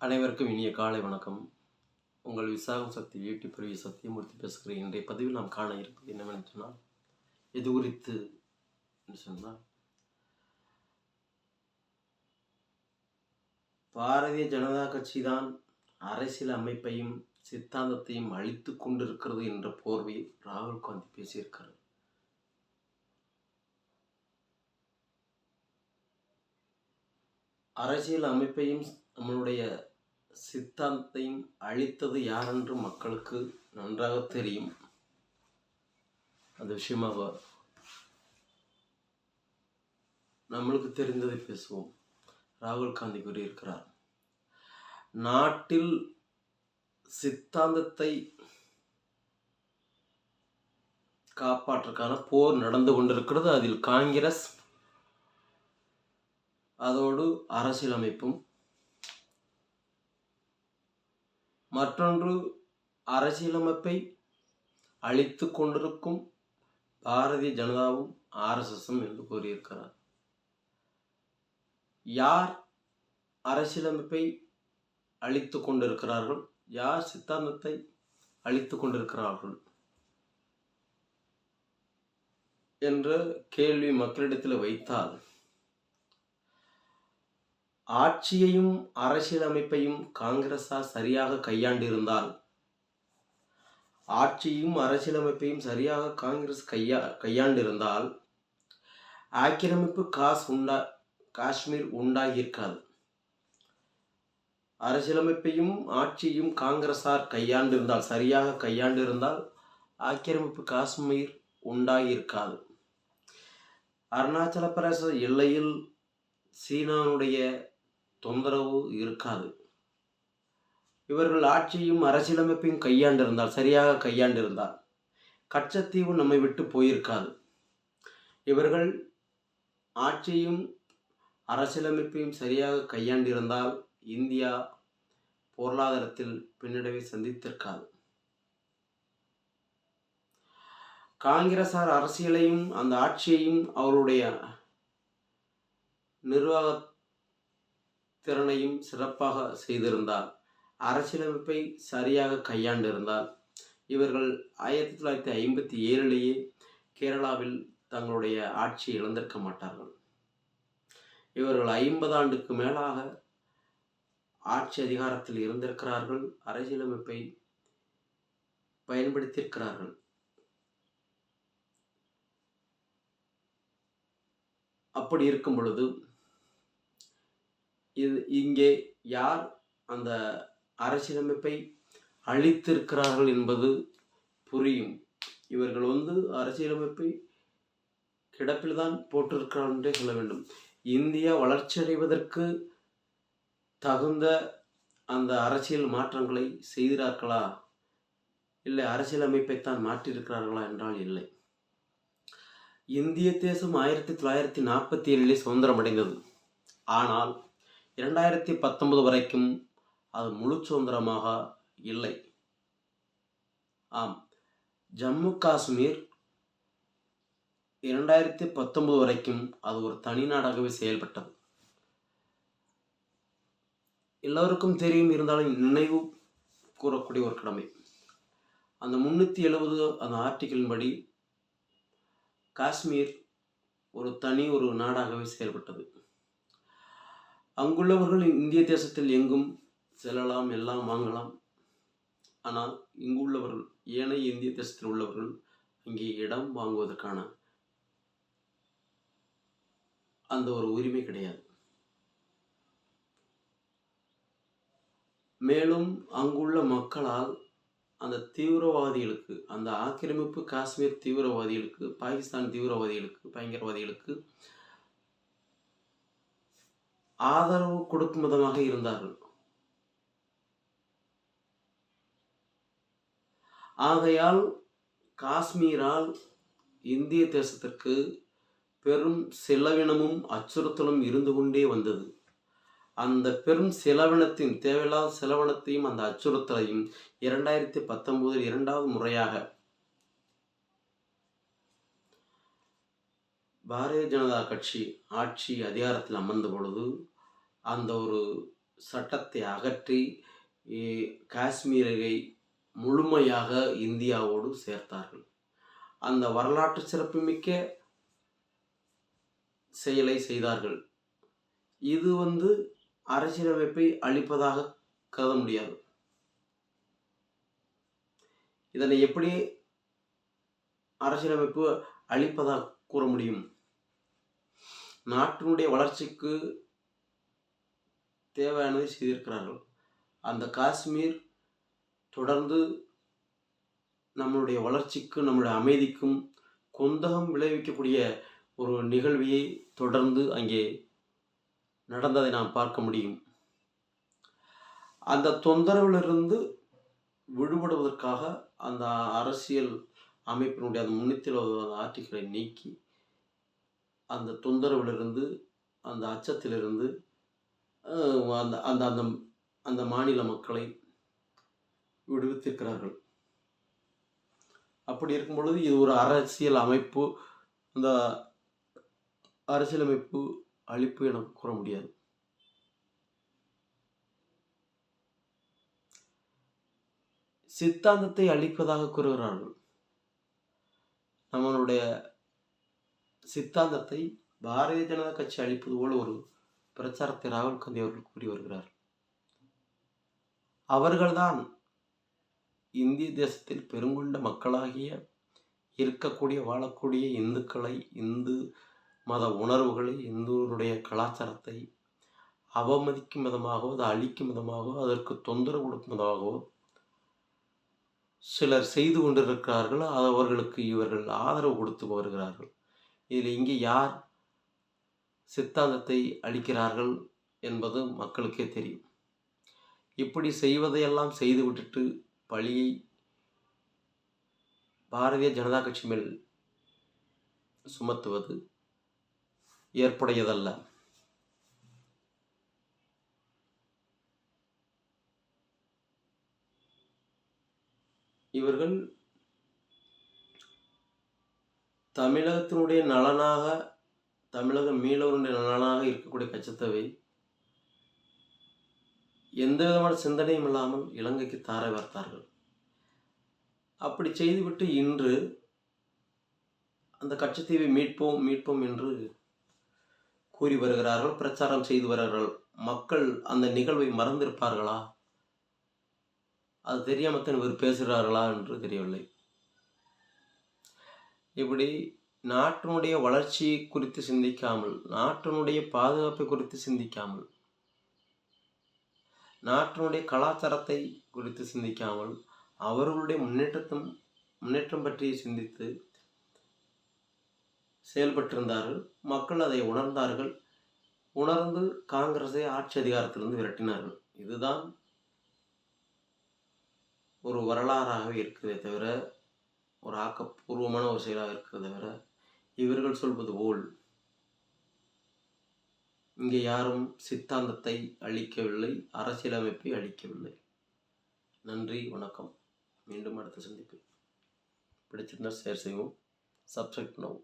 அனைவருக்கும் இனிய காலை வணக்கம். உங்கள் விசாகம் சக்தி யூடியூப் பிரிவு சத்தியமூர்த்தி பேசுகிறேன் இன்றைய பதிவில் நாம் காண இருப்பது என்னவென்று சொன்னால் இது குறித்து சொன்னால் பாரதிய ஜனதா கட்சி தான் அரசியல் அமைப்பையும் சித்தாந்தத்தையும் அழித்து கொண்டிருக்கிறது என்ற போர்வையில் ராகுல் காந்தி பேசியிருக்கிறார். அரசியல் அமைப்பையும் நம்மளுடைய சித்தாந்தத்தையும் அழித்தது யாரென்று மக்களுக்கு நன்றாக தெரியும். அந்த விஷயமாக நம்மளுக்கு தெரிந்ததை பேசுவோம். ராகுல் காந்தி கூறியிருக்கிறார் நாட்டில் சித்தாந்தத்தை காப்பாற்றுக்கான போர் நடந்து கொண்டிருக்கிறது. அதில் காங்கிரஸ் அதோடு அரசியலமைப்பும் மற்றொன்று அரசியலமைப்பை அழித்து கொண்டிருக்கும் பாரதிய ஜனதாவும் ஆர்எஸ்எஸும் என்று கூறியிருக்கிறார். யார் அரசியலமைப்பை அழித்து கொண்டிருக்கிறார்கள்? யார் சித்தாந்தத்தை அழித்து கொண்டிருக்கிறார்கள்? என்ற கேள்வி மக்களிடத்தில் வைத்தால் ஆட்சியையும் அரசியலமைப்பையும் காங்கிரஸார் சரியாக கையாண்டிருந்தால் ஆட்சியும் அரசியலமைப்பையும் சரியாக காங்கிரஸ் கையா கையாண்டிருந்தால் ஆக்கிரமிப்பு காஸ் உண்டா காஷ்மீர் உண்டாகியிருக்காது. அரசியலமைப்பையும் ஆட்சியும் காங்கிரஸார் கையாண்டிருந்தால் சரியாக கையாண்டிருந்தால் ஆக்கிரமிப்பு காஷ்மீர் உண்டாகியிருக்காது. அருணாச்சல பிரதேச எல்லையில் சீனாவுடைய தொந்தரவு இருக்காது. இவர்கள் ஆட்சியும் அரசியலமைப்பையும் கையாண்டிருந்தால் சரியாக கையாண்டிருந்தால் கச்சத்தீவு நம்மை விட்டு போயிருக்காது. இவர்கள் ஆட்சியும் அரசியலமைப்பையும் சரியாக கையாண்டிருந்தால் இந்தியா பொருளாதாரத்தில் பின்னடைவை சந்தித்திருக்காது. காங்கிரசார் அரசியலையும் அந்த ஆட்சியையும் அவருடைய நிர்வாக திறனையும் சிறப்பாக செய்திருந்தார். அரசியலமைப்பை சரியாக கையாண்டிருந்தார். இவர்கள் ஆயிரத்தி தொள்ளாயிரத்தி ஐம்பத்தி ஏழிலேயே கேரளாவில் தங்களுடைய ஆட்சியை இழந்திருக்க மாட்டார்கள். இவர்கள் ஐம்பது ஆண்டுக்கு மேலாக ஆட்சி அதிகாரத்தில் இருந்திருக்கிறார்கள். அரசியலமைப்பை பயன்படுத்தியிருக்கிறார்கள். அப்படி இருக்கும் பொழுது இது இங்கே யார் அந்த அரசியலமைப்பை அழித்திருக்கிறார்கள் என்பது புரியும். இவர்கள் வந்து அரசியலமைப்பை கிடப்பில் தான் போட்டிருக்கிறார் என்றே சொல்ல வேண்டும். இந்தியா வளர்ச்சியடைவதற்கு தகுந்த அந்த அரசியல் மாற்றங்களை செய்கிறார்களா இல்லை அரசியலமைப்பைத்தான் மாற்றியிருக்கிறார்களா என்றால் இல்லை. இந்திய தேசம் ஆயிரத்தி தொள்ளாயிரத்தி நாற்பத்தி ஏழிலே சுதந்திரம் அடைந்தது ஆனால் இரண்டாயிரத்தி பத்தொன்பது வரைக்கும் அது முழு சுதந்திரமாக இல்லை. ஆம். ஜம்மு காஷ்மீர் இரண்டாயிரத்தி பத்தொன்பது வரைக்கும் அது ஒரு தனி நாடாகவே செயல்பட்டது. எல்லோருக்கும் தெரியும் இருந்தாலும் நினைவு கூறக்கூடிய ஒரு கடமை. அந்த முன்னூற்றி எழுபது அந்த ஆர்டிக்கிளின் படி காஷ்மீர் ஒரு தனி ஒரு நாடாகவே செயல்பட்டது. அங்குள்ளவர்கள் இந்திய தேசத்தில் எங்கும் செல்லலாம் எல்லாம் வாங்கலாம். ஆனால் இங்கு உள்ளவர்கள் ஏனைய இந்திய தேசத்தில் உள்ளவர்கள் இங்கே இடம் வாங்குவதற்கான அந்த ஒரு உரிமை கிடையாது. மேலும் அங்குள்ள மக்களால் அந்த தீவிரவாதிகளுக்கு அந்த ஆக்கிரமிப்பு காஷ்மீர் தீவிரவாதிகளுக்கு பாகிஸ்தான் தீவிரவாதிகளுக்கு பயங்கரவாதிகளுக்கு ஆதரவு கொடுக்கும் விதமாக இருந்தார்கள். ஆகையால் காஷ்மீரால் இந்திய தேசத்திற்கு பெரும் செலவினமும் அச்சுறுத்தலும் இருந்து கொண்டே வந்தது. அந்த பெரும் செலவினத்தின் தேவையில்லாத செலவினத்தையும் அந்த அச்சுறுத்தலையும் இரண்டாயிரத்தி பத்தொன்பதில் இரண்டாவது முறையாக பாரதிய ஜனதா கட்சி ஆட்சி அதிகாரத்தில் அமர்ந்த பொழுது அந்த ஒரு சட்டத்தை அகற்றி காஷ்மீரை முழுமையாக இந்தியாவோடு சேர்த்தார்கள். அந்த வரலாற்று சிறப்புமிக்க செயலை செய்தார்கள். இது வந்து அரசியலமைப்பை அழிப்பதாக கருத முடியாது. இதனை எப்படி அரசியலமைப்பு அழிப்பதாக கூற முடியும்? நாட்டினுடைய வளர்ச்சிக்கு தேவையானதை செய்திருக்கிறார்கள். அந்த காஷ்மீர் தொடர்ந்து நம்மளுடைய வளர்ச்சிக்கும் நம்மளுடைய அமைதிக்கும் குந்தகம் விளைவிக்கக்கூடிய ஒரு நிகழ்வியை தொடர்ந்து அங்கே நடந்ததை நாம் பார்க்க முடியும். அந்த தொந்தரவிலிருந்து விடுபடுவதற்காக அந்த அரசியல் அமைப்பினுடைய அந்த முன்னூற்றி அந்த ஆர்டிகளை நீக்கி அந்த தொந்தரவிலிருந்து அந்த அச்சத்திலிருந்து அந்த அந்த அந்த அந்த மாநில மக்களை விடுவித்திருக்கிறார்கள். அப்படி இருக்கும் பொழுது இது ஒரு அரசியல் அமைப்பு. அந்த அரசியலமைப்பு அழிப்பு என கூற முடியாது. சித்தாந்தத்தை அழிப்பதாக கூறுகிறார்கள். நம்மளுடைய சித்தாந்தத்தை பாரதிய ஜனதா கட்சி அளிப்பது போல ஒரு பிரச்சாரத்தை ராகுல் காந்தி அவர்கள் கூறி வருகிறார். அவர்கள்தான் இந்திய தேசத்தில் பெருங்கொண்ட மக்களாகிய இருக்கக்கூடிய வாழக்கூடிய இந்துக்களை இந்து மத உணர்வுகளை இந்துவருடைய கலாச்சாரத்தை அவமதிக்கும் விதமாகவோ அதை அழிக்கும் விதமாகவோ அதற்கு தொந்தரவு கொடுக்கும் விதமாகவோ சிலர் செய்து கொண்டிருக்கிறார்கள் அது அவர்களுக்கு இவர்கள் ஆதரவு கொடுத்து வருகிறார்கள். இதில் இங்கே யார் சித்தாந்தத்தை அளிக்கிறார்கள் என்பது மக்களுக்கே தெரியும். இப்படி செய்வதையெல்லாம் செய்து விட்டுட்டு பழியை பாரதிய ஜனதா கட்சி மேல் சுமத்துவது ஏற்புடையதல்ல. இவர்கள் தமிழகத்தினுடைய நலனாக தமிழக மீனவருடைய நலனாக இருக்கக்கூடிய கச்சத்தவை எந்த விதமான சிந்தனையும் இல்லாமல் இலங்கைக்கு தாரை வார்த்தார்கள் அப்படி செய்துவிட்டு இன்று அந்த கச்சத்தீவை மீட்போம் மீட்போம் என்று கூறி வருகிறார்கள் பிரச்சாரம் செய்து வருகிறார்கள். மக்கள் அந்த நிகழ்வை மறந்திருப்பார்களா? அது தெரியாமத்தான் இவர் பேசுகிறார்களா என்று தெரியவில்லை. இப்படி நாட்டினுடைய வளர்ச்சி குறித்து சிந்திக்காமல் நாட்டினுடைய பாதுகாப்பை குறித்து சிந்திக்காமல் நாட்டினுடைய கலாச்சாரத்தை குறித்து சிந்திக்காமல் அவர்களுடைய முன்னேற்றத்தும் முன்னேற்றம் பற்றி சிந்தித்து செயல்பட்டிருந்தார்கள். மக்கள் அதை உணர்ந்தார்கள். உணர்ந்து காங்கிரஸை ஆட்சி அதிகாரத்திலிருந்து விரட்டினார்கள். இதுதான் ஒரு வரலாறாகவே இருக்குதே தவிர ஒரு ஆக்கப்பூர்வமான ஒரு செயலாக இருக்கிறத விட இவர்கள் சொல்வது போல் இங்கே யாரும் சித்தாந்தத்தை அழிக்கவில்லை அரசியலமைப்பை அளிக்கவில்லை நன்றி வணக்கம். மீண்டும் அடுத்த சந்திப்பு பிடிச்சிருந்தா ஷேர் செய்வோம் சப்ஸ்கிரைப் பண்ணுவோம்.